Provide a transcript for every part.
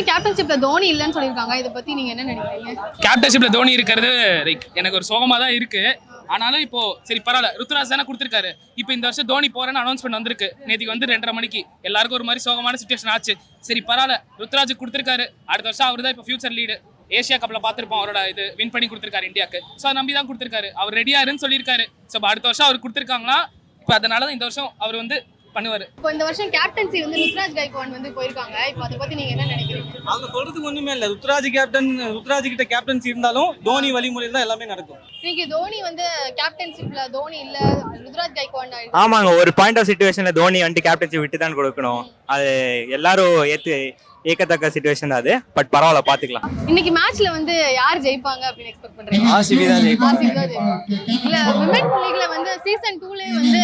ஆக்சுவலாக கேப்டன்ஷிப்ல தோனி இல்லைன்னு சொல்லியிருக்காங்க. இதை பத்தி நீங்க என்ன நினைக்கிறீங்க? கேப்டன்ஷிப்ல தோனி இருக்கிறது லைக் எனக்கு ஒரு சோகமா தான் இருக்கு. ஆனாலும் இப்போ சரி பரவாயில்ல. ருத்ராஜ் தானே கொடுத்துருக்காரு. இப்போ இந்த வருஷம் தோனி போறேன்னு அனௌன்ஸ்மெண்ட் வந்திருக்கு. நேற்றுக்கு வந்து ரெண்டரை மணிக்கு. எல்லாருக்கும் ஒரு மாதிரி சோகமான சுச்சுவேஷன் ஆச்சு. சரி பரவாயில்ல. ருத்ராஜ் கொடுத்துருக்காரு. அடுத்த வருஷம் அவர் தான் இப்போ ஃபியூச்சர் லீடு ஏஷியா கப்ல பார்த்துருப்போம். அவரோட இது வின் பண்ணி கொடுத்துருக்காரு இந்தியாவுக்கு ஸோ அதை நம்பி தான் கொடுத்துருக்காரு. அவர் ரெடியாருன்னு சொல்லியிருக்காரு. ஸோ அடுத்த வருஷம் அவர் கொடுத்துருக்காங்களா? இப்போ அதனால தான் இந்த வருஷம் அவர் வந்து பண்ணுவார். இப்போ இந்த வருஷம் கேப்டன்சி வந்து ருத்ராஜ் கைக்வான் வந்து போயிருக்காங்க. இப்போ அதை பத்தி நீங்க என்ன நினைக்கிறீங்க? அவங்க சொல்றதுக்கு ஒண்ணுமே இல்ல. ருத்ராஜ் கேப்டன் ருத்ராஜ் கிட்ட கேப்டன்சி இருந்தாலும் தோனி வழிமுறையில் தான் எல்லாமே நடக்கும். இன்னைக்கு தோனி வந்து கேப்டன்ஷிப்ல தோனி இல்ல ருத்ராஜ் கைக்வான் ஆமாங்க ஒரு பாயிண்ட் ஆஃப் சுச்சுவேஷன்ல தோனி வந்துட்டு கேப்டன்சி விட்டு தான் கொடுக்கணும். அது எல்லாரும் ஏத்து ஏற்கத்தக்க சுச்சுவேஷன் அது. பட் பரவாயில்ல பாத்துக்கலாம். இன்னைக்கு மேட்ச்ல வந்து யார் ஜெயிப்பாங்க அப்படின்னு எக்ஸ்பெக்ட் பண்றீங்க? ஆர்சிபி தான் ஜெயிப்பாங்க. இல்ல விமென் லீக்ல வந்து சீசன் 2லயே வந்து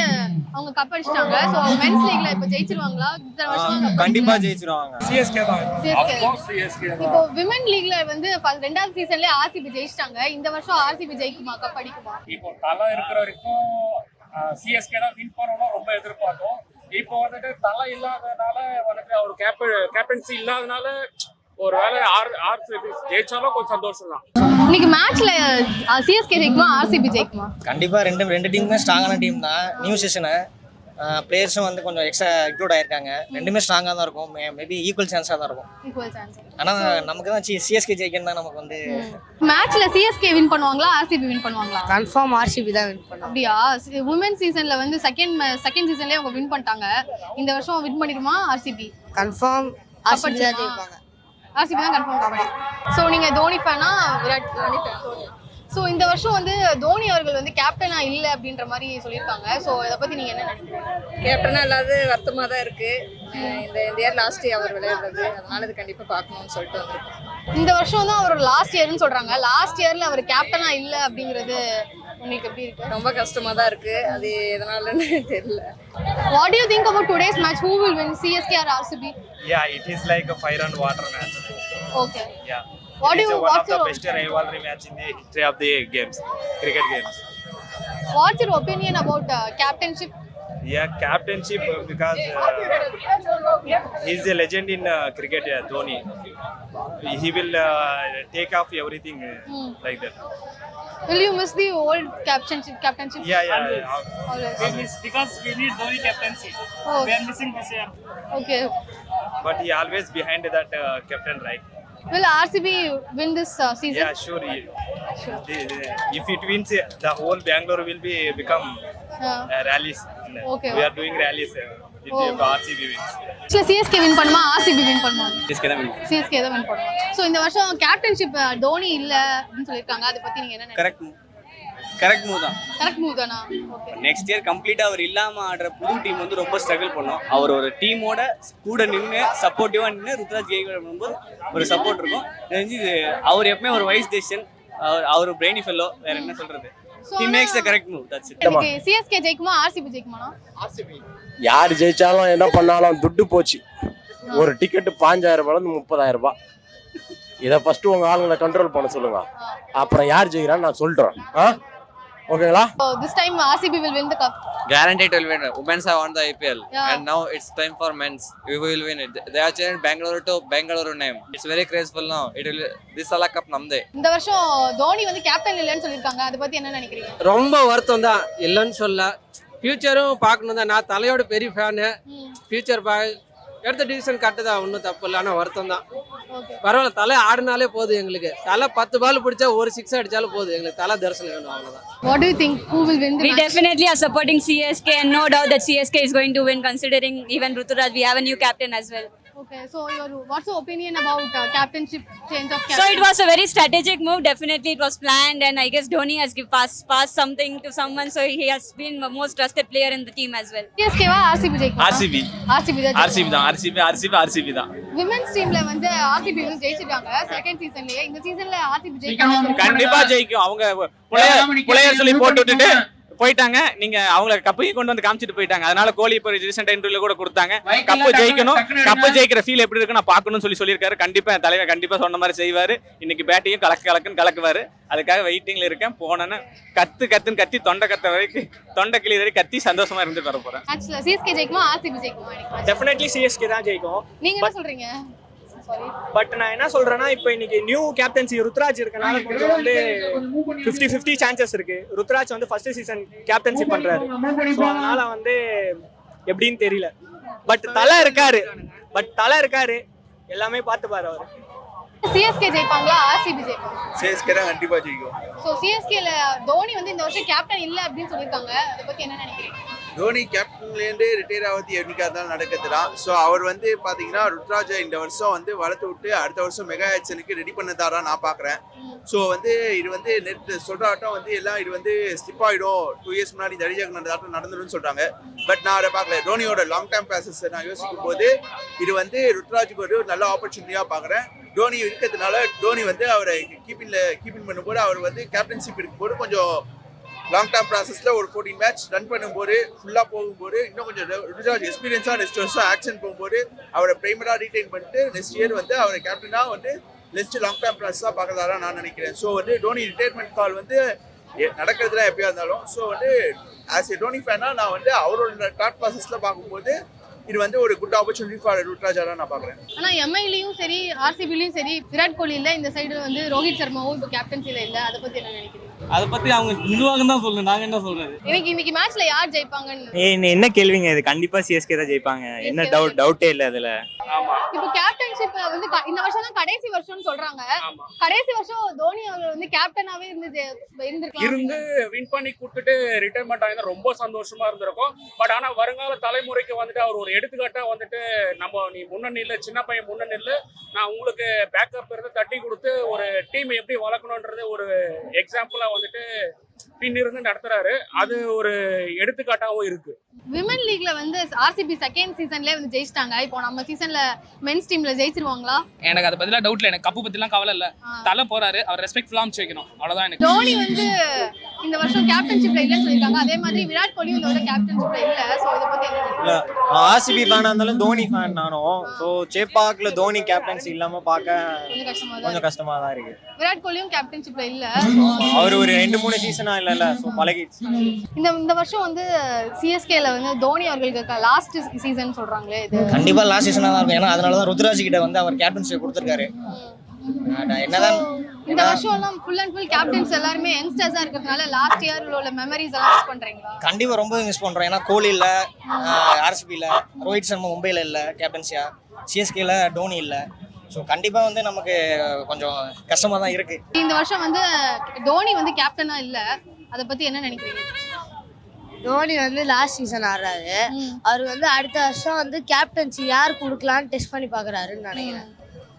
அவங்க கப் அடிச்சிட்டாங்க. சோ மென்ஸ் லீக்ல இப்ப ஜெயிச்சிருவாங்களா? இத்தனை வருஷமா கண்டிப்பா. ஜெயிச்சிருவாங்க. CSK. இப்போ விமென் லீக்ல வந்து ரெண்டாவது சீசன்லயே ஆர்சிபி ஜெயிச்சிட்டாங்க. இந்த வருஷம் ஆர்சிபி ஜெயிக்குமா? கப் அடிக்குமா? இப்போ தலை இருக்கிற வரைக்கும் சிஎஸ்கே தான் வின் பண்ணணும் ரொம்ப எதிர்பார்த்தோம். இப்போ வந்துட்டு தலை இல்லாதனால வந்துட்டு அவர் கேப் கேப்டன்சி இல்லாதனால ஒரு வேலை ஆர் ஆர் ஜெயிச்சாலும் கொஞ்சம் சந்தோஷம் தான் இன்னைக்கு மேட்ச்ல சிஎஸ்கே ஜெயிக்குமா ஆர்சிபி ஜெயிக்குமா? கண்டிப்பாக ரெண்டு ரெண்டு டீமுமே ஸ்ட்ராங்கான டீம் தான். நியூ செஷனு பிளேயர்ஸும் வந்து கொஞ்சம் எக்ஸ்ட்ரா இன்க்ளூட் ஆயிருக்காங்க. ரெண்டுமே ஸ்ட்ராங்காக தான் இருக்கும். மேபி ஈக்குவல் சான்ஸாக தான் இருக்கும். ஈக்குவல் சான்ஸ் ஆனால் நமக்கு தான் சிஎஸ்கே ஜெயிக்கணும் தான் நமக்கு வந்து மேட்ச்ல சிஎஸ்கே வின் பண்ணுவாங்களா ஆர்சிபி வின் பண்ணுவாங்களா? கன்ஃபார்ம் ஆர்சிபி தான் வின் பண்ணும் அப்படியா? உமன் சீசன்ல வந்து செகண்ட் செகண்ட் சீசன்லயே அவங்க வின் பண்ணிட்டாங்க. இந்த வருஷம் வின் பண்ணிடுமா ஆர்சிபி கன்ஃபார்ம் ஆர்சிபி தான் ஜெயிப்பாங்க. ஆர்சிபி தான் கன்ஃபார்ம் ஆகும் ஸோ நீங்க தோனி ஃபேனா விராட் ஃபேன் ஸோ இந்த வருஷம் வந்து தோனி அவர்கள் வந்து கேப்டனா இல்லை அப்படின்ற மாதிரி சொல்லியிருக்காங்க. ஸோ இதை பத்தி நீங்க என்ன நினைக்கிறீங்க? கேப்டனா இல்லாத வருத்தமாக தான் இருக்கு. அஹ் இந்த இந்த இயர் லாஸ்ட் அவர் விளையாடுறது. அதனால இது கண்டிப்பாக பார்க்கணும்னு சொல்லிட்டு வந்திருக்கோம். இந்த வருஷம் தான் அவர் லாஸ்ட் இயர்னு சொல்றாங்க. லாஸ்ட் இயர்ல அவர் கேப்டனா இல்லை அப்படிங்கிறது உங்களுக்கு எப்படி இருக்கு ரொம்ப கஷ்டமா தான் இருக்கு அது எதனாலன்னு தெரியல what do you think about today's match who will win CSK or RCB yeah it is like a fire and water match okay yeah What do It's you- one what's of the your- best rivalry match in the history of the games cricket games What's your opinion about uh, captainship? Yeah, captainship uh, because uh, he's a legend in uh, cricket, uh, Dhoni. He will uh, take off everything uh, hmm. like that. Will you miss the old captainship? Captainship? Yeah, yeah. Always. yeah. Always. We miss because we need Dhoni captaincy. Oh. We are missing this year. Okay. But he always behind that uh, captain, right? Will RCB win this uh, season? yeah sure, he, The- the- if it wins uh, the whole bangalore will be become Uh, uh, rallies Okay. we are doing rallies uh, if Oh. the rcb wins actually CSK win பண்ணுமா RCB win பண்ணுமா CSK தான் win. CSK தான் win பண்ணுமா so இந்த வருஷம் captainship Dhoni இல்ல அப்படின்னு சொல்லியிருக்காங்க அதை பத்தி நீங்க என்ன நினைக்கிறீங்க கரெக்ட் கரெக்ட் மூவ் தான். கரெக்ட் மூவ் தானா? ஓகே நெக்ஸ்ட் இயர் கம்ப்ளீட்டாக அவர் இல்லாமல் ஆடுற புது டீம் வந்து ரொம்ப ஸ்ட்ரகிள் பண்ணோம். அவர் ஒரு டீமோட கூட நின்று சப்போர்ட்டிவாக நின்று ருத்ராஜ் கேக்வாட் பண்ணும்போது ஒரு சப்போர்ட் இருக்கும். தெரிஞ்சு அவர் எப்பவுமே ஒரு வைஸ் டெசிஷன் அவர் அவர் பிரெயினி ஃபெல்லோ வேற என்ன சொல்றது? He makes the correct move that's it CSK ஜெயிக்குமா RCB ஜெயிக்குமாண்ணா? யார் ஜெயிச்சாலும் என்ன பண்ணாலும் துட்டு போச்சு. ஒரு டிக்கெட்டு பாஞ்சாயிரம் ரூபாயிலிருந்து முப்பதாயிரம் ரூபாய். இதை ஃபர்ஸ்ட் உங்க ஆளுங்களை கண்ட்ரோல் பண்ண சொல்லுங்க. அப்புறம் யார் ஜெயிக்கிறான்னு நான் சொல்றேன். ஆ? ஓகேங்களா time RCB will win the cup. Guaranteed will win. Women's have won the IPL, Yeah. and now it's time for men's. We will win it. They are changed Bangalore to Bangalore name. It's very graceful now. It will. This Sala Cup namde. இந்த வருஷம் தோனி வந்து captain இல்லைன்னு சொல்லியிருக்காங்க அதை பத்தி என்ன நினைக்கிறீங்க ரொம்ப வருத்தம் தான் இல்லைன்னு சொல்ல ஃபியூச்சரும் பார்க்கணும் தான் நான் தலையோட பெரிய ஃபேனு ஃபியூச்சர் பா எடுத்த டிசிஷன் கரெக்டு தான் ஒன்றும் தப்பு இல்லை ஆனால் வருத்தம் தான். பரவாயில்ல தலை ஆடினாலே போதும் எங்களுக்கு தலை பத்து பால் பிடிச்சா ஒரு சிக்ஸ் அடிச்சாலும் போதும் எங்களுக்கு தலை தரிசனம் வேணும் அவ்வளோதான் What do you think? Who will win the We match? definitely are supporting CSK and no doubt that CSK is going to win considering even Ruturaj, we have a new captain as well. Okay, so your what's your opinion about uh, captainship change of captain? So it was a very strategic move. Definitely it was planned and I guess Dhoni has give pass, passed something to someone so he has been the most trusted player in the team as well. CSK வா RCB ஜெயிக்குமா? RCB. RCB தான் RCB தான் RCB RCB RCB தான் women's டீம்ல வந்து RCB வந்து ஜெயிச்சிட்டாங்க second சீசன்லயே இந்த சீசன்ல RCB ஜெயிக்காம கண்டிப்பா ஜெயிக்கும் அவங்க புலையர் புலையர் சொல்லி போட்டு விட்டுட்டு போயிட்டாங்க. நீங்க அவங்கள கப்பையும் கொண்டு வந்து காமிச்சிட்டு போயிட்டாங்க. அதனால கோலி இப்போ ரீசெண்ட் இன்டர்வியூல கூட கொடுத்தாங்க. கப்பு ஜெயிக்கணும். கப்பு ஜெயிக்கிற ஃபீல் எப்படி இருக்கு நான் பார்க்கணும்னு சொல்லி சொல்லியிருக்காரு. கண்டிப்பா என் தலைவர் கண்டிப்பா சொன்ன மாதிரி செய்வாரு. இன்னைக்கு பேட்டையும் கலக்கு கலக்குன்னு கலக்குவாரு. அதுக்காக வெயிட்டிங்ல இருக்கேன். போனேன்னு கத்து கத்துன்னு கத்தி தொண்டை கத்த வரைக்கும் தொண்டை கிளி வரைக்கும் கத்தி சந்தோஷமா இருந்து வர போறேன்? டெஃபினெட்லி சிஎஸ்கே தான் ஜெயிக்கும். நீங்க என்ன சொல்றீங்க? பட் நான் என்ன சொல்றேன்னா இப்போ இன்னைக்கு நியூ கேப்டன்சி ருத்ராஜ் இருக்கனால கொஞ்சம் வந்து ஃபிஃப்டி ஃபிஃப்டி சான்சஸ் இருக்கு. ருத்ராஜ் வந்து ஃபர்ஸ்ட் சீசன் கேப்டன்சி பண்றாரு. ஸோ அதனால வந்து எப்படின்னு தெரியல. பட் தலை இருக்காரு. பட் தலை இருக்காரு. எல்லாமே பார்த்துப்பாரு அவர். சிஎஸ்கே ஜெயிப்பாங்களா? ஆர்சிபி ஜெயிப்பாங்க சிஎஸ்கே தான் கண்டிப்பா ஜெயிக்கும். ஸோ சிஎஸ்கேல தோனி வந்து இந்த வருஷம் கேப்டன் இல்ல அப்படின்னு சொல்லியிருக்காங்க அதை பத்தி என்ன நினைக்கிறீங்க? தோனி கேப்டன்லேருந்து ரிட்டையர் ஆகிறது என்னைக்கா இருந்தாலும் நடக்கிறது தான் ஸோ அவர் வந்து பார்த்தீங்கன்னா ருத்ராஜை இந்த வருஷம் வந்து வளர்த்து விட்டு அடுத்த வருஷம் மெகா ஆக்ஷனுக்கு ரெடி பண்ணதாரா நான் பார்க்குறேன் ஸோ வந்து இது வந்து நெட் சொல்கிறாட்டம் வந்து எல்லாம் இது வந்து ஸ்லிப் ஆகிடும் டூ இயர்ஸ் முன்னாடி ஜடேஜாக்கு நடந்தாட்டம் நடந்துடும் சொல்கிறாங்க பட் நான் அதை பார்க்கல தோனியோட லாங் டேர்ம் பேசஸ் நான் யோசிக்கும் போது இது வந்து ருத்ராஜுக்கு ஒரு நல்ல ஆப்பர்ச்சுனிட்டியாக பார்க்குறேன் தோனி இருக்கிறதுனால டோனி வந்து அவரை கீப்பிங்ல கீப்பிங் பண்ணும்போது அவர் வந்து கேப்டன்ஷிப் இருக்கும்போது கொஞ்சம் லாங் டேர்ம் ப்ராசஸில் ஒரு ஃபோர்டீன் மேட்ச் ரன் பண்ணும்போது ஃபுல்லாக போகும்போது இன்னும் கொஞ்சம் ருஜாஜ் எக்ஸ்பீரியன்ஸாக நெக்ஸ்ட் வருஷம் ஆக்ஷன் போகும்போது அவரை பிரைமராக ரீட்டைன் பண்ணிட்டு நெக்ஸ்ட் இயர் வந்து அவரை கேப்டனாக வந்து நெக்ஸ்ட் லாங் டேர்ம் ப்ராசஸாக பார்க்கறதா நான் நினைக்கிறேன். ஸோ வந்து டோனி ரிட்டையர்மெண்ட் கால் வந்து எ- நடக்கிறதுலாம் எப்பயா இருந்தாலும் ஸோ வந்து ஆஸ் ஏ டோனி ஃபேனாக நான் வந்து அவரோட டாட் ப்ராசஸில் பார்க்கும்போது இது வந்து ஒரு குட் ஆப்பர்ச்சுனிட்டி ஃபார் ருத்ராஜா தான் நான் பார்க்குறேன். ஆனா எம்ஐலையும் சரி ஆர்சிபிலையும் சரி விராட் கோலி இல்ல இந்த சைடு வந்து ரோஹித் சர்மாவும் இப்போ கேப்டன்சில இல்ல அதை பத்தி என்ன நினைக்கிறீங்க? அதை பத்தி அவங்க நிர்வாகம் தான் சொல்லணும் நாங்க என்ன சொல்றது? எனக்கு இன்னைக்கு மேட்ச்ல யார் ஜெயிப்பாங்கன்னு? ஏய், என்ன கேள்விங்க இது? கண்டிப்பா சிஎஸ்கே தான் ஜெயிப்பாங்க. என்ன டவுட் டவுட்டே இல்லை அதுல. இப்போ கேப்டன்ஷிப் வந்து இந்த வருஷம் தான் கடைசி வருஷம்னு சொல்றாங்க. கடைசி வருஷம் தோனி அவர் வந்து கேப்டனாவே இருந்து இருந்து வின் பண்ணி கொடுத்துட்டு ரிட்டைர்மெண்ட் ஆயிருந்தா ரொம்ப சந்தோஷமா இருந்திருக்கும். பட் ஆனா வருங்கால தலைமுறைக்கு வந்துட்டு அவர் ஒரு எடுத்துக்காட்டா வந்துட்டு நம்ம நீ முன்னணி இல்ல சின்ன பையன் முன்னணி இல்ல நான் உங்களுக்கு பேக்கப் இருந்து தட்டி கொடுத்து ஒரு டீம் எப்படி வளர்க்கணுன்றது ஒரு எக்ஸாம்பிளா வந்துட்டு பின் இருந்து நடத்துறாரு. அது ஒரு எடுத்துக்காட்டாவும் இருக்கு. விமன் லீக்ல வந்து ஆர்சிபி செகண்ட் சீசன்லயே வந்து ஜெயிச்சிட்டாங்க. இப்போ நம்ம சீசன்ல மென்ஸ் டீம்ல ஜெயிச்சிருவாங்களா? எனக்கு அதை பத்திலாம் டவுட்ல எனக்கு கப்பு பத்திலாம் கவலை இல்ல. தலை போறாரு. அவர் ரெஸ்பெக்ட்ஃபுல்லா அமைச்சு வைக்கணும். அவ்வளவுதான் எனக்கு. தோனி வந்து இந்த வருஷம் கேப்டன்ஷிப்ல இல்லைன்னு சொல்லியிருக்காங்க. அதே மாதிரி விராட் கோலியும் இந்த வருஷம் கேப்டன்ஷிப்ல இல்ல. சோ இதை பத்தி என்ன நினைக்கிறீங்க? ஆர்சிபி ஃபேனா இருந்தாலும் தோனி ஃபேன் நானும். ஸோ சேப்பாக்ல தோனி கேப்டன்சி இல்லாம பார்க்க கொஞ்சம் கஷ்டமா தான் இருக்கு. விராட் கோலியும் கேப்டன்ஷிப்ல இல்ல. அவர் ஒரு ரெண்டு மூணு சீசனா இல்லைல்ல. ஸோ பழகிடுச்சு இந்த இந்த வருஷம் வந்து சிஎஸ்கேல வந்து தோனி அவர்களுக்கு லாஸ்ட் சீசன் சொல்றாங்களே இது. கண்டிப்பா லாஸ்ட் சீசனாக தான் இருக்கும். ஏன்னா அதனால தான் ருத்ராஜ் கிட்ட வந்து அவர் கேப்டன்ஷிப் கொடுத்துருக்காரு. என்னதான் இந்த வருஷம் எல்லாம் ஃபுல் அண்ட் ஃபுல் கேப்டன்ஸ் எல்லாருமே யங்ஸ்டர்ஸா இருக்கிறதுனால லாஸ்ட் இயர்ல உள்ள மெமரிஸ் எல்லாம் மிஸ் பண்றீங்களா? கண்டிப்பா ரொம்ப மிஸ் பண்றோம். ஏன்னா கோலி இல்ல ஆர்சிபி இல்ல ரோஹித் சர்மா மும்பைல இல்ல கேப்டன்சியா சிஎஸ்கேல டோனி இல்ல. ஸோ கண்டிப்பா வந்து நமக்கு கொஞ்சம் கஷ்டமா தான் இருக்கு. இந்த வருஷம் வந்து தோனி வந்து கேப்டனா இல்ல. அத பத்தி என்ன நினைக்கிறீங்க? தோனி வந்து லாஸ்ட் சீசன் ஆடுறாரு. அவர் வந்து அடுத்த வருஷம் வந்து கேப்டன்சி யார் கொடுக்கலான்னு டெஸ்ட் பண்ணி பார்க்கறாருன்னு நினைக்கிறேன்.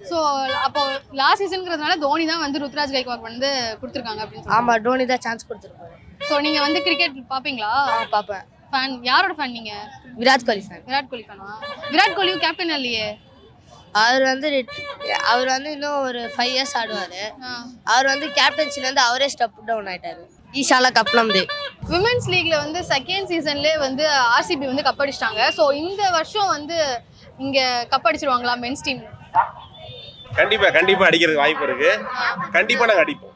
சோ அப்போ லாஸ்ட் சீசன்ங்கிறதுனால தோனி தான் வந்து ருத்ராஜ் கைக்வாட் வந்து கொடுத்துருக்காங்க அப்படின்னு ஆமா டோனி தான் சான்ஸ் கொடுத்துருப்பாரு சோ நீங்க வந்து கிரிக்கெட் பாப்பீங்களா பார்ப்பேன். ஃபேன் யாரோட ஃபேன் நீங்க? விராட் கோலி ஃபேன் விராட் கோலி ஃபேனா விராட் கோலியும் கேப்டன் இல்லையே? அவர் வந்து அவர் வந்து இன்னும் ஒரு ஃபைவ் இயர்ஸ் ஆடுவாரு. அவர் வந்து கேப்டன்சிலேருந்து அவரே ஸ்டெப் டவுன் ஆயிட்டாரு. ஈஷாலா கப்லம் தே விமென்ஸ் லீக்ல வந்து செகண்ட் சீசன்லேயே வந்து ஆர்சிபி வந்து கப் அடிச்சிட்டாங்க. ஸோ இந்த வருஷம் வந்து இங்க கப் அடிச்சிருவாங்களா மென்ஸ் டீம் கண்டிப்பா கண்டிப்பா அடிக்கிறதுக்கு வாய்ப்பு இருக்கு. கண்டிப்பா நாங்க அடிப்போம்.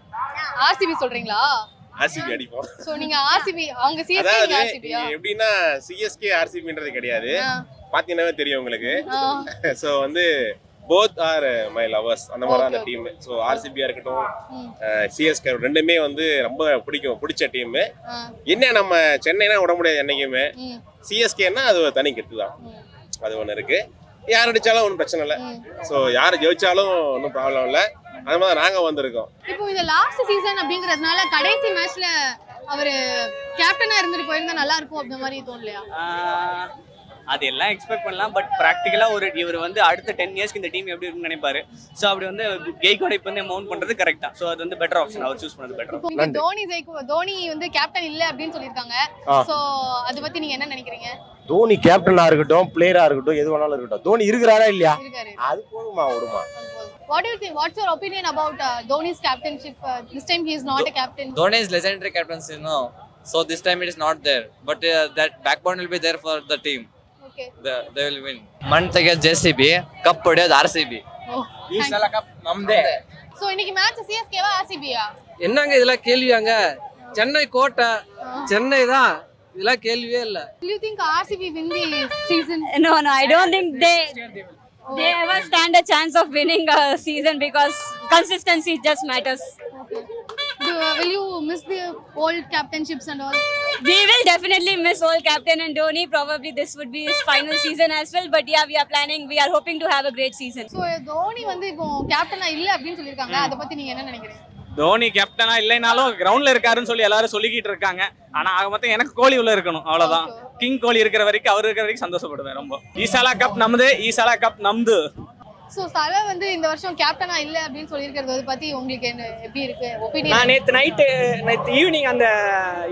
ஆர்சிபி சொல்றீங்களா? ஆர்சிபி அடிப்போம். ஸோ நீங்க ஆர்சிபி அவங்க சிஎஸ்கே அதாவது ஆர்சிபியா எப்படின்னா சிஎஸ்கே ஆர்சிபின்றது கிடையாது. பாத்தீங்கன்னாவே தெரியும் உங்களுக்கு. ஸோ வந்து போத் ஆர் மை லவர்ஸ் அந்த மாதிரி அந்த டீம் ஸோ ஆர்சிபியா இருக்கட்டும் சிஎஸ்கே ரெண்டுமே வந்து ரொம்ப பிடிக்கும் பிடிச்ச டீம் என்ன நம்ம சென்னைனா விட முடியாது என்னைக்குமே. சிஎஸ்கேன்னா அது ஒரு தனி கெத்து தான் அது ஒன்று இருக்கு. யார் அடிச்சாலும் ஒன்றும் பிரச்சனை இல்லை. ஸோ யார் ஜெயிச்சாலும் ஒன்றும் ப்ராப்ளம் இல்லை. அது மாதிரி நாங்கள் வந்திருக்கோம். இப்போ இந்த லாஸ்ட் சீசன் அப்படிங்கிறதுனால கடைசி மேட்ச்ல அவரு கேப்டனா இருந்துட்டு போயிருந்தா நல்லா இருக்கும் அப்படின்ற மாதிரி தோணலையா? அது எல்லாம் எக்ஸ்பெக்ட் பண்ணலாம். பட் ப்ராக்டிக்கலாக ஒரு இவர் வந்து அடுத்த டென் இயர்ஸ்க்கு இந்த டீம் எப்படி இருக்குன்னு நினைப்பாரு. ஸோ அப்படி வந்து கெய்கோட இப்போ வந்து மவுண்ட் பண்ணுறது கரெக்டாக ஸோ அது வந்து பெட்டர் ஆப்ஷன் அவர் சூஸ் பண்ணது பெட்டர் தோனி தோனி வந்து கேப்டன் இல்ல அப்படின்னு சொல்லியிருக்காங்க. ஸோ அதை பத்தி நீங்க என்ன நினைக்கிறீங்க? தோனி கேப்டனா இருக்கட்டும் பிளேயரா இருக்கட்டும் எது வேணாலும் இருக்கட்டும் தோனி இருக்கிறாரா இல்லையா இருக்காரு அது போதுமா விடுமா What do you think? What's your opinion about uh, Dhoni's captainship? Uh, this time he is not a captain. Dhoni is legendary captaincy, no. So this time it is not there. But uh, that backbone will be there for the team. Okay. The, they will win. ಮಣ್ ತೆಗೆಯೋದು J C B cup ಹೊಡೆಯೋದು R C B Oh, ಈ ಸಲ cup ನಮ್ದೇ So இன்னைக்கு match சிஎஸ்கேவா ஆர்சிபியா என்னங்க இதெல்லாம் கேள்வியாங்க சென்னை கோட்டை சென்னை தான் இதெல்லாம் கேள்வியே இல்லை Do you think RCB win the season? No, no, I don't think they. they ever stand a chance of winning a season because consistency just matters. Do, will you miss the old captainships and all? We will definitely miss old captain and Dhoni. Probably this would be his final season as well. But yeah, we are planning. We are hoping to have a great season. So Dhoni வந்து இப்போ கேப்டனா இல்ல அப்படின்னு சொல்லியிருக்காங்க அதை பத்தி நீங்க என்ன நினைக்கிறீங்க தோனி கேப்டனா இல்லைனாலும் கிரவுண்ட்ல இருக்காருன்னு சொல்லி எல்லாரும் சொல்லிக்கிட்டு இருக்காங்க. ஆனா ஆக மொத்தம் எனக்கு கோலி உள்ள இருக்கணும். அவ்வளவுதான். கிங் கோலி இருக்கிற வரைக்கும் அவர் இருக்கிற வரைக்கும் சந்தோஷப்படுவேன் ரொம்ப. ஈசாலா கப் நம்து ஈசாலா கப் நம்து ஸோ தலை வந்து இந்த வருஷம் கேப்டனா இல்ல அப்படின்னு சொல்லியிருக்கிறது பத்தி உங்களுக்கு என்ன எப்படி இருக்கு? நான் ஒப்பீனியன் நேற்று நைட்டு நேற்று ஈவினிங் அந்த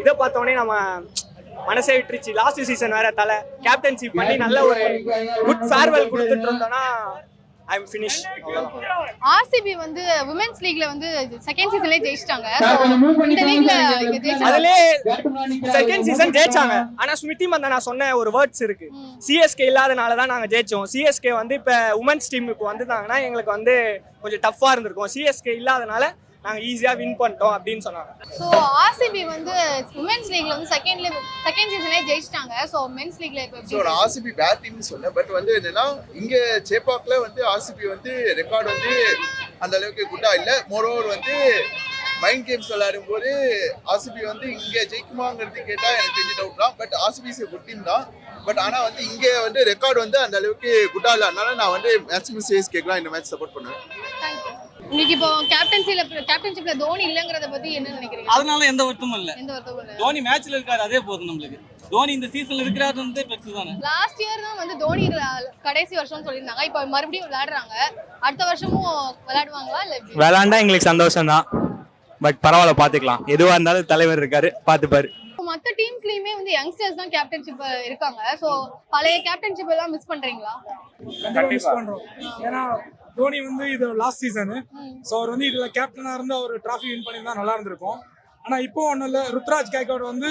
இதை பார்த்தோன்னே நம்ம மனசே விட்டுருச்சு. லாஸ்ட் சீசன் வேற தலை. கேப்டன்ஷிப் பண்ணி நல்ல ஒரு குட் ஃபேர்வெல் கொடுத்துட்டு இருந்தோம்னா ஐ எம் ஃபினிஷ் ஆர்சிபி வந்து விமென்ஸ் லீக்ல வந்து செகண்ட் சீசன்லயே ஜெயிச்சிட்டாங்க. இந்த லீக்ல அதுலயே செகண்ட் சீசன் ஜெயிச்சாங்க. ஆனா ஸ்மிருதி மந்தனா சொன்ன ஒரு வேர்ட்ஸ் இருக்கு. சிஎஸ்கே இல்லாதனால தான் நாங்க ஜெயிச்சோம். சிஎஸ்கே வந்து இப்ப உமன்ஸ் டீமுக்கு வந்திருந்தாங்கன்னா எங்களுக்கு வந்து கொஞ்சம் டஃப்பா இருந்திருக்கும். சிஎஸ்கே இல்லாதனால நாங்க ஈஸியா வின் பண்ணிட்டோம் அப்படின்னு சொன்னாங்க. ஸோ ஆர்சிபி வந்து விமென்ஸ் லீக்ல வந்து செகண்ட்ல செகண்ட் சீசன்லயே ஜெயிச்சிட்டாங்க. ஸோ மென்ஸ் லீக்ல இப்போ ஸோ ஆர்சிபி பேட் டீம்னு சொன்னேன் பட் வந்து என்னன்னா இங்க சேப்பாக்ல வந்து ஆர்சிபி வந்து ரெக்கார்ட் வந்து அந்த அளவுக்கு குட்டா இல்லை. மோரோவர் வந்து மைண்ட் கேம்ஸ் விளையாடும் போது ஆர்சிபி வந்து இங்க ஜெயிக்குமாங்கிறது கேட்டா எனக்கு தெரிஞ்ச டவுட் தான். But RCB is good team தான். பட் ஆனா வந்து இங்க வந்து ரெக்கார்ட் வந்து அந்த அளவுக்கு குட்டா இல்லை. அதனால நான் வந்து மேக்ஸிமம் சேஸ் கேட்கலாம் இந்த மேட்ச் சப்போர்ட் பண்ணுவேன். உங்களுக்கு இப்போ கேப்டன்சில கேப்டன்ஷிப்ல தோனி இல்லங்கறத பத்தி என்ன நினைக்கிறீங்க? அதனால எந்த வருத்தமும் இல்ல. எந்த வருத்தமும் இல்ல. தோனி மேட்ச்ல இருக்காரு அதே போதும் நம்மளுக்கு. தோனி இந்த சீசன்ல இருக்கிறாரு வந்து பெருசு தானே. லாஸ்ட் இயர் தான் வந்து தோனி கடைசி வருஷம்னு சொல்லியிருந்தாங்க. இப்போ மறுபடியும் விளையாடுறாங்க. அடுத்த வருஷமும் விளையாடுவாங்களா இல்ல விளாண்டா எங்களுக்கு சந்தோஷம் தான் பட் பரவாயில்ல பாத்துக்கலாம். எதுவா இருந்தாலும் தலைவர் இருக்காரு பாத்துப்பாரு. இப்போ மத்த டீம்ஸ்லயுமே வந்து யங்ஸ்டர்ஸ் தான் கேப்டன்ஷிப் இருக்காங்க. சோ பழைய கேப்டன்ஷிப் எல்லாம் மிஸ் பண்றீங்களா? கண்டிப்பா. மிஸ் பண்றோம் ஏன்னா தோனி வந்து இது லாஸ்ட் சீசனு ஸோ அவர் வந்து இதுல கேப்டனா இருந்து அவர் டிராஃபி வின் பண்ணியிருந்தா நல்லா இருந்திருக்கும். ஆனா இப்போ ஒன்றும் இல்லை. ருத்ராஜ் கைக்வாட் வந்து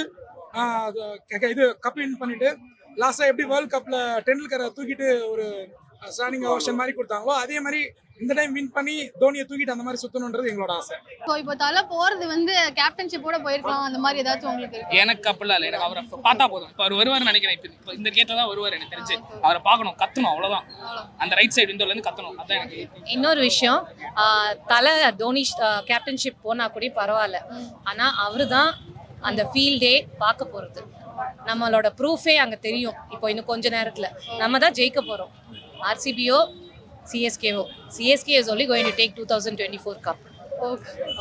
இது கப் வின் பண்ணிட்டு லாஸ்டா எப்படி வேர்ல்ட் கப்ல டெண்டுல்கரை தூக்கிட்டு ஒரு ஸ்டாண்டிங் ஓஷன் மாதிரி கொடுத்தாங்களோ அதே மாதிரி இந்த டைம் வின் பண்ணி தோனியை தூக்கிட்டு அந்த மாதிரி சுத்தணுன்றது எங்களோட ஆசை. ஸோ இப்போ தலை போறது வந்து கேப்டன்ஷிப்போட போயிருக்கலாம் அந்த மாதிரி ஏதாச்சும் உங்களுக்கு இருக்கு? எனக்கு அப்படிலாம் இல்லை. எனக்கு அவரை பார்த்தா போதும். இப்போ அவர் வருவார்னு நினைக்கிறேன். இப்போ இந்த கேட்டில் தான் வருவார் எனக்கு தெரிஞ்சு. அவரை பார்க்கணும். கத்தணும் அவ்வளோதான் அந்த ரைட் சைடு விண்டோல இருந்து கத்தணும். அதான் எனக்கு இன்னொரு விஷயம் ஆஹ் தலை தோனி கேப்டன்ஷிப் போனா கூட பரவாயில்ல. ஆனா அவரு தான் அந்த ஃபீல்டே பார்க்க போறது. நம்மளோட ப்ரூஃபே அங்க தெரியும். இப்போ இன்னும் கொஞ்ச நேரத்துல. நம்ம தான் ஜெயிக்க போறோம். ஆர்சிபியோ சிஎஸ்கேவோ CSK is only going to take two thousand twenty four cup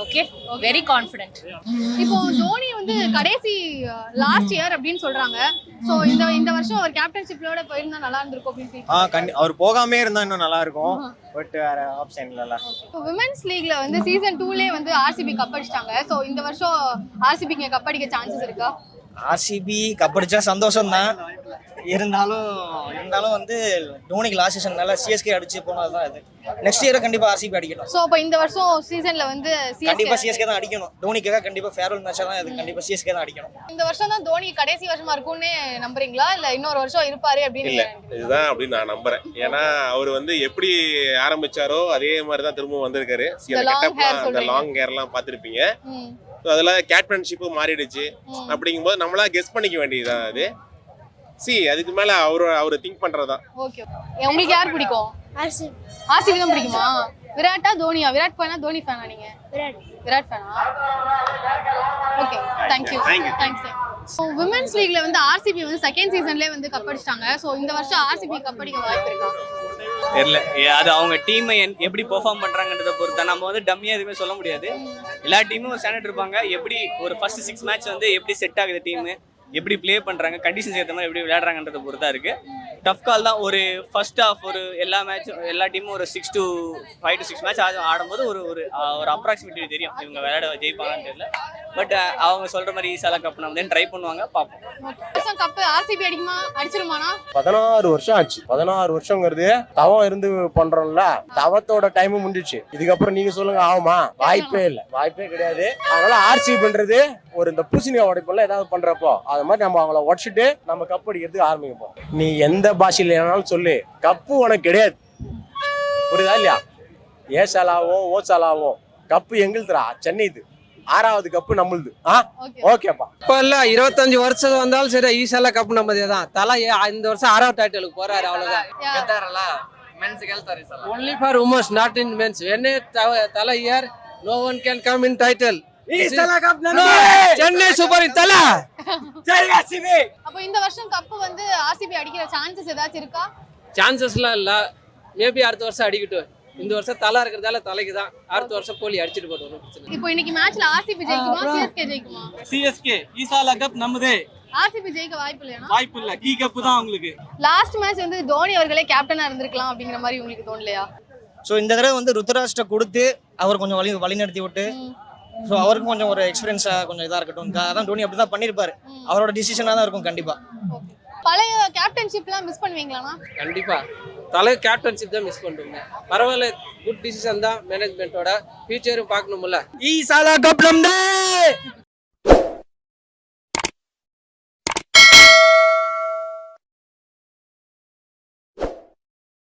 okay very confident இப்போ தோனி வந்து கடைசி லாஸ்ட் இயர் அப்படின்னு சொல்றாங்க. சோ இந்த இந்த வருஷம் அவர் கேப்டன்ஷிப்லோட போயிருந்தா நல்லா இருந்திருக்கும் அப்படின்னு feel ஆ கண்டி அவர் போகாமே இருந்தா இன்னும் நல்லா இருக்கும். பட் வேற ஆப்ஷன் இல்லைல்ல. இப்போ விமென்ஸ் லீக்ல வந்து சீசன் டூலே வந்து ஆர்சிபி கப் அடிச்சிட்டாங்க. ஸோ இந்த வருஷம் ஆர்சிபிக்கு கப் அடிக்க சான்சஸ் இருக்கா? ஆர்சிபி கப் அடிச்சா சந்தோஷம் தான் இருந்தாலும் இருந்தாலும் வந்து தோனிக்கு லாஸ்ட் சீசன்னால சிஎஸ்கே அடிச்சு போனது தான் இது. நெக்ஸ்ட் இயர் கண்டிப்பா ஆர்சிபி அடிக்கணும். ஸோ இப்போ இந்த வருஷம் சீசன்ல வந்து கண்டிப்பா CSK சிஎஸ்கே தான் அடிக்கணும். தோனிக்காக கண்டிப்பா ஃபேர்வெல் மேட்சா தான் இது. கண்டிப்பா சிஎஸ்கே தான் அடிக்கணும். இந்த வருஷம் தான் தோனி கடைசி வருஷமா இருக்கும்னு நம்புறீங்களா? இல்ல இன்னொரு வருஷம் இருப்பாரு அப்படின்னு இல்ல இதுதான் அப்படின்னு நான் நம்புறேன். ஏன்னா அவர் வந்து எப்படி ஆரம்பிச்சாரோ அதே மாதிரி தான் திரும்ப வந்திருக்காரு அந்த. லாங் ஹேர்லாம் பார்த்துருப்பீங்க. ம். ஸோ அதில் கேப்டன்ஷிப்பும் மாறிடுச்சு. அப்படிங்கும்போது நம்மளா கெஸ் பண்ணிக்க வேண்டியதுதான் அது. சி அதுக்கு மேல அவரு அவர் திங்க் பண்றதுதான். ஓகே உங்களுக்கு யார் பிடிக்கும்? ஆர்சிபி ஆர்சிபி தான் பிடிக்குமா? விராட்டா தோனியா? விராட் ஃபேனா தோனி ஃபேனா நீங்க? விராட். விராட் ஃபேனா? Okay thank you Thank you. Thanks so women's லீக்ல வந்து ஆர்சிபி வந்து செகண்ட் சீசன்லேயே வந்து கப் அடிச்சிட்டாங்க. ஸோ இந்த வருஷம் ஆர்சிபி கப் அடிக்க வாய்ப்பு இருக்கா? தெரியல. அது அவங்க டீமை எப்படி பெர்ஃபார்ம் பண்றாங்கன்றத பொறுத்து நம்ம வந்து டம்மியா எதுவுமே சொல்ல முடியாது. எல்லா டீமும் ஸ்டாண்டர்ட் இருப்பாங்க. எப்படி ஒரு ஃபர்ஸ்ட் சிக்ஸ் மேட்ச் வந்து எப்படி செட் ஆகுது டீமு எப்படி ப்ளே பண்றாங்க கண்டிஷன்ஸ் ஏற்ற மாதிரி எப்படி விளையாடுறாங்கன்றத பொறுத்தா இருக்கு. டஃப் கால் தான் ஒரு ஃபர்ஸ்ட் ஆஃப் ஒரு எல்லா மேட்சும் எல்லா டீமும் ஒரு six to five to six match ஆடும்போது ஒரு ஒரு ஒரு அப்ராக்சிமேட்டிவ் தெரியும். இவங்க விளையாட ஜெயிப்பாங்கன்னு தெரியல. பட் அவங்க சொல்ற மாதிரி ஈசாலா கப் நம்ம ட்ரை பண்ணுவாங்க பார்ப்போம். Cup RCB அடிக்குமா? அடிச்சிருமானா பதினாறு வருஷம் ஆச்சு. பதினாறு வருஷங்கிறது தவம் இருந்து பண்றோம்ல. தவத்தோட டைம் முடிஞ்சிச்சு. இதுக்கப்புறம் நீங்க சொல்லுங்க ஆகுமா? வாய்ப்பே இல்ல. வாய்ப்பே கிடையாது. அதனால ஆர்சி பண்றது ஒரு இந்த பூசணியா உடைப்பெல்லாம் ஏதாவது பண்றப்போ அது மாதிரி நம்ம அவங்கள உடச்சிட்டு நம்ம கப் அடிக்கிறதுக்கு ஆரம்பிப்போம். நீ எந்த பாஷையில் வேணாலும் சொல்லு. கப்பு உனக்கு கிடையாது. புரியுதா இல்லையா? ஏசாலாவும் ஓசாலாவும் கப்பு எங்களுதுரா சென்னைது ஆறாவது கப்பு நம்மளுது. ஆ? ஓகேப்பா இப்போ இல்லை இருபத்தஞ்சு வருஷம் வந்தாலும் சரி ஈசாலா கப்பு நம்மதே தான் தலா இந்த வருஷம் ஆறாவது டைட்டிலுக்கு போறாரு அவ்வளோதான் only for women's not in men's என்ன தலை year no one can come in title in Tala. அப்போ இந்த வருஷம் கப்பு வந்து ஆர்சிபி அடிக்கிற சான்சஸ் ஏதாச்சும் இருக்கா சான்சஸ்லாம் இல்ல மேபி அடுத்த வருஷம் அடிக்கட்டும் இந்த வருஷம் தலை இருக்கிறதால தலைக்கு தான் அடுத்த வருஷம் கோலி அடிச்சிட்டு போதும் ஒன்றும் பிரச்சனை இப்போ இன்னைக்கு மேட்ச்ல ஆர்சிபி ஜெயிக்குமா சிஎஸ்கே ஜெயிக்குமா சிஎஸ்கே ஈசாலா கப் நமதே ஆர்சிபி ஜெயிக்க வாய்ப்பு இல்லையா வாய்ப்பு இல்ல கீ கப் தான் உங்களுக்கு லாஸ்ட் மேட்ச் வந்து தோனி அவர்களே கேப்டனா இருந்திருக்கலாம் அப்படிங்கிற மாதிரி உங்களுக்கு தோணலையா ஸோ இந்த தடவை வந்து ருத்ராஷ்ட கொடுத்து அவர் கொஞ்சம் வழி வழிநடத்தி விட்டு ஸோ அவருக்கும் கொஞ்சம் ஒரு எக்ஸ்பீரியன்ஸாக கொஞ்சம் இதாக இருக்கட்டும். அதான் டோனி அப்படி தான் பண்ணியிருப்பாரு அவரோட டிசிஷனாக தான் இருக்கும் கண்டிப்பாக பழைய கேப்டன்ஷிப்லாம் மிஸ் பண்ணுவீங்களாண்ணா கண்டிப்பா. தலை கேப்டன்ஷிப் தான் மிஸ் பண்ணுறோங்க பரவாயில்ல குட் டிசிஷன் தான் மேனேஜ்மெண்ட்டோட ஃபியூச்சரும் பார்க்கணும்ல ஈசாலா கப் நமதே